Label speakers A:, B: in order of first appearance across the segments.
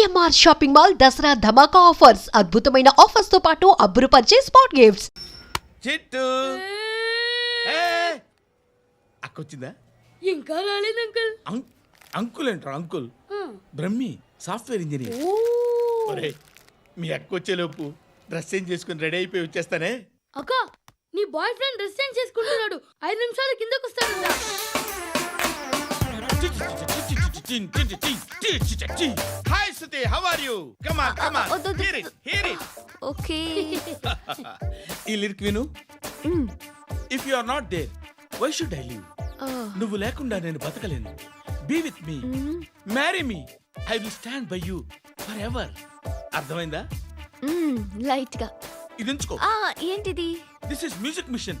A: CMR shopping mall Dasara ధమాకా offers. అద్భుతమైన ఆఫర్స్తో పాటు అబ్బురుపరిచే స్పాట్ గిఫ్ట్స్.
B: చిట్టు. ఏ! అక్కొచ్చిందా?
C: ఇంకా రాలేదు అంకుల్.
B: అంకుల్ ఏంట్రా అంకుల్. Brahmi software engineer. ఒరే మీ అక్క వచ్చేలోపు డ్రెస్ చేంజ్ చేసుకుని రెడీ అయిపోయి వచ్చేస్తానే.
C: అక్క నీ బాయ్ ఫ్రెండ్ డ్రెస్ చేంజ్ చేసుకుంటున్నాడు. ఐదు నిమిషాలు కిందకు వస్తాడు
B: hi Shruti how are you come on come on
D: వద్దు, వద్దు.
B: Hear it hear it
D: okay
B: ఈ లిరిక్ విను. If you are not there why should I live నువ్వు లేకుండా నేను బతకలేను. Be with me marry me I will stand by you for ever అర్థమైందా?
D: లైట్గా.
B: ఇది ఉంచుకో.
D: ఆ ఏంటిది?
B: This is music machine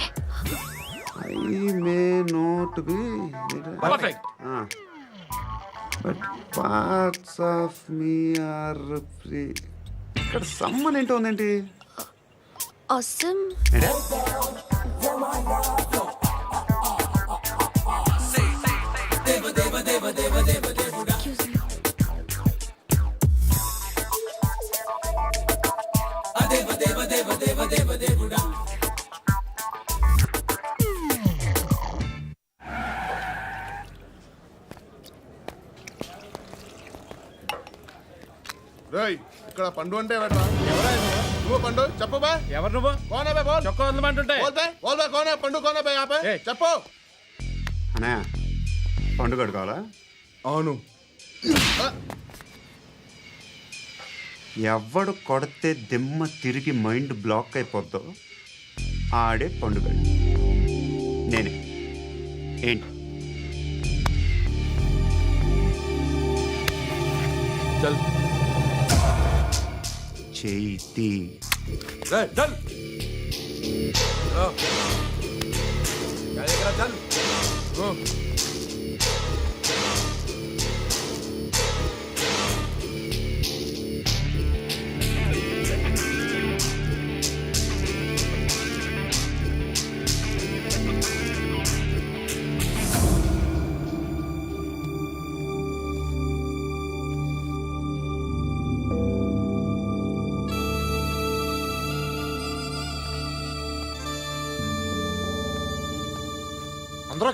E: I may not be
B: perfect
E: but parts of me are free ఇక్కడ సమ్మన్ ఏంటో ఉందేంటి?
D: అసమ్
E: ఏంటే?
F: రేయ్ ఇక్కడ పండు అంటే ఎవరా నువ్వు పండు చెప్పు బా.
B: ఎవరు నువ్వు?
F: కోనే బే బోల్.
B: చొక్కా వదలమంటుంటే
F: బోల్ బే బోల్ బే కోనే పండు కోనే బే ఆపే. చెప్పు.
E: అన్నయ్య పండుగ కావాలా?
F: అవును.
E: ఎవడు కొడితే దిమ్మ తిరిగి మైండ్ బ్లాక్ అయిపోద్దో ఆడే పండుగ నేనే. ఏంటి?
G: చల్.
E: చేతి
G: రే, చల్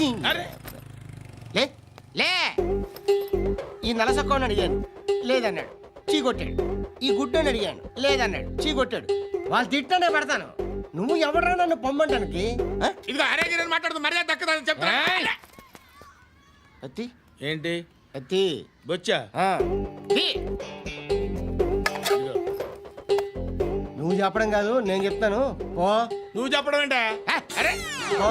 H: లే లే. ఈ నలసక్కని అడిగాను లేదన్నాడు. చీ కొట్టాడు. ఈ గుడ్డని అడిగాను లేదన్నాడు. చీ కొట్టాడు. వాళ్ళు తిట్టానే పెడతాను. నువ్వు ఎవడరా నన్ను పొమ్మంటానికి?
B: ఇదిగో అరే గిరని మాట్లాడుతూ మర్యాద దక్కదని చెప్తా
H: అత్తి?
B: ఏంటి?
H: అత్తి?
B: బొచ్చా.
H: నువ్వు చెప్పడం కాదు నేను చెప్తాను. పో.
B: నువ్వు చెప్పడం ఏంటా? అరే.
H: పో.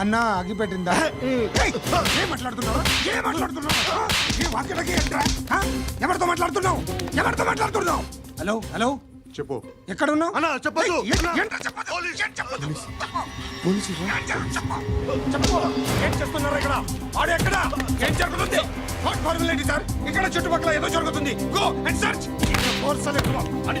F: అన్న అగిపెట్టిందా ఏం మాట్లాడుతున్నావు? ఏం మాట్లాడుతున్నావు? ఏ ఎవరితో మాట్లాడుతున్నావు? ఎవరితో మాట్లాడుతున్నావు? Hello hello.
I: చెప్పు.
F: ఎక్కడ ఉన్నావు ఇక్కడ? వాడు ఎక్కడ? సార్? ఇక్కడ చుట్టుపక్కల ఏదో జరుగుతుంది. గో అండ్ అని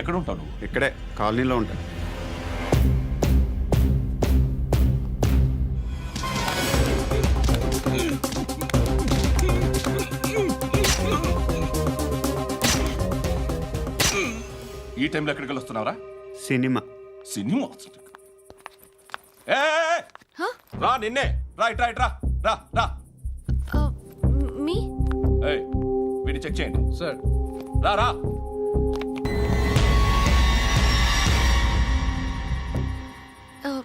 J: ఎక్కడ ఉంటావు నువ్వు?
E: ఇక్కడే కాలనీలో ఉంటాయి
J: ఈ టైంలో ఎక్కడికి వస్తున్నావురా?
E: సినిమా.
J: సినిమా. ఏయ్! రా నిన్నే. రా ఇట్ రా రా రా. రా
K: మీ?
J: ఏయ్ వీడిని చెక్ చేయండి. సార్. రా రా.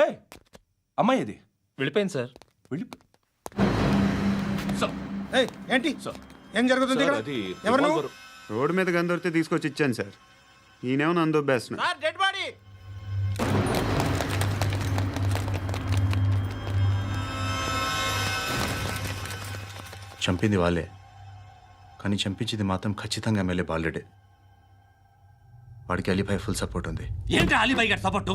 J: ఏయ్ అమ్మాయి ఇది
L: వెళ్ళిపోయింది సార్.
J: వెళ్ళి సార్
F: ఏయ్, ఏంటి?
J: సార్
F: ఏం జరుగుతుంది ఇక్కడ? ఎవరు నువ్వు?
E: రోడ్డు మీద దొరికితే తీసుకొచ్చి ఇచ్చాను సార్. ఈయనేమో నన్ను దొబ్బేస్తున్నా
B: డెడ్ బాడీ!
I: చంపింది వాళ్ళే. కానీ చంపించింది మాత్రం ఖచ్చితంగా ఎమ్మెల్యే బాలుడే. వాడికి అలీభాయ్ ఫుల్ సపోర్ట్ ఉంది.
L: ఏంటి అలీబాయి గారి సపోర్టు?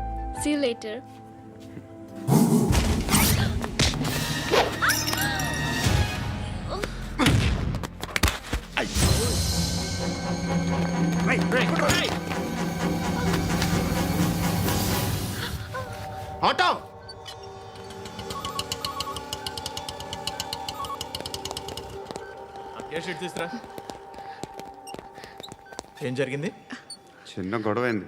D: see later
E: auto!
B: ఏ షీట్ తీసురా
I: ఏం జరిగింది?
E: చిన్న గొడవ అయింది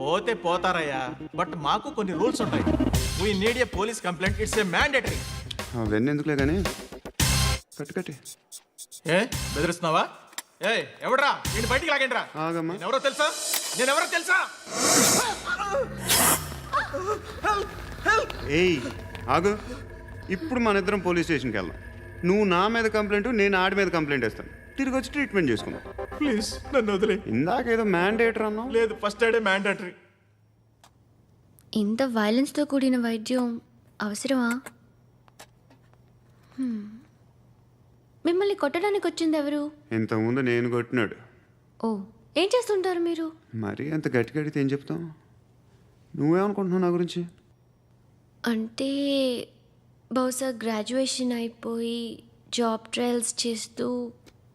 I: పోతే పోతారయ్యా. బట్ మాకు కొన్ని రూల్స్ ఉంటాయి. We need a police complaint it's a mandatory
E: అవన్నీ ఎందుకులే కానీ కట్టు కట్టి.
I: ఏ? బెదిరిస్తున్నావా? ఏ ఎవడ్రా? నేను బయటికి లాగండిరా
E: ఆగమ్మా.
I: ఎవరో తెలుసా? నేను ఎవరో తెలుసా?
E: ఏయ్ ఆగు. ఇప్పుడు మన ఇద్దరం పోలీస్ స్టేషన్కి వెళ్దాం. నువ్వు నా మీద కంప్లైంట్ నేను ఆడి మీద కంప్లైంట్ వేస్తాను. తిరిగి వచ్చి ట్రీట్మెంట్ చేసుకుందాం.
I: ప్లీజ్ నన్ను వదిలే.
E: ఇందాక ఏదో మ్యాండేటర్ అన్నావు.
I: లేదు ఫస్ట్ ఎయిడే మ్యాండేటరీ
D: ఇంత వైలెన్స్తో కూడిన వైద్యం అవసరమా? Hmm. మిమ్మల్ని కొట్టడానికి వచ్చింది ఎవరు?
E: ఇంతకుముందు నేను కొట్టినాడు.
D: ఓ ఏం చేస్తుంటారు మీరు?
E: మరీ అంత గట్టి గడితే ఏం చెప్తావు నువ్వేమనుకుంటున్నావు నా గురించి?
D: అంటే బహుశా గ్రాడ్యుయేషన్ అయిపోయి జాబ్ ట్రయల్స్ చేస్తూ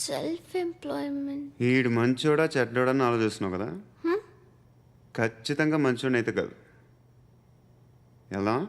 D: సెల్ఫ్ ఎంప్లాయ్మెంట్
E: ఈడు మంచోడా చెడ్డోడా అని ఆలోచిస్తున్నావు కదా? ఖచ్చితంగా మంచోడని అయితే కాదు. ఎలా?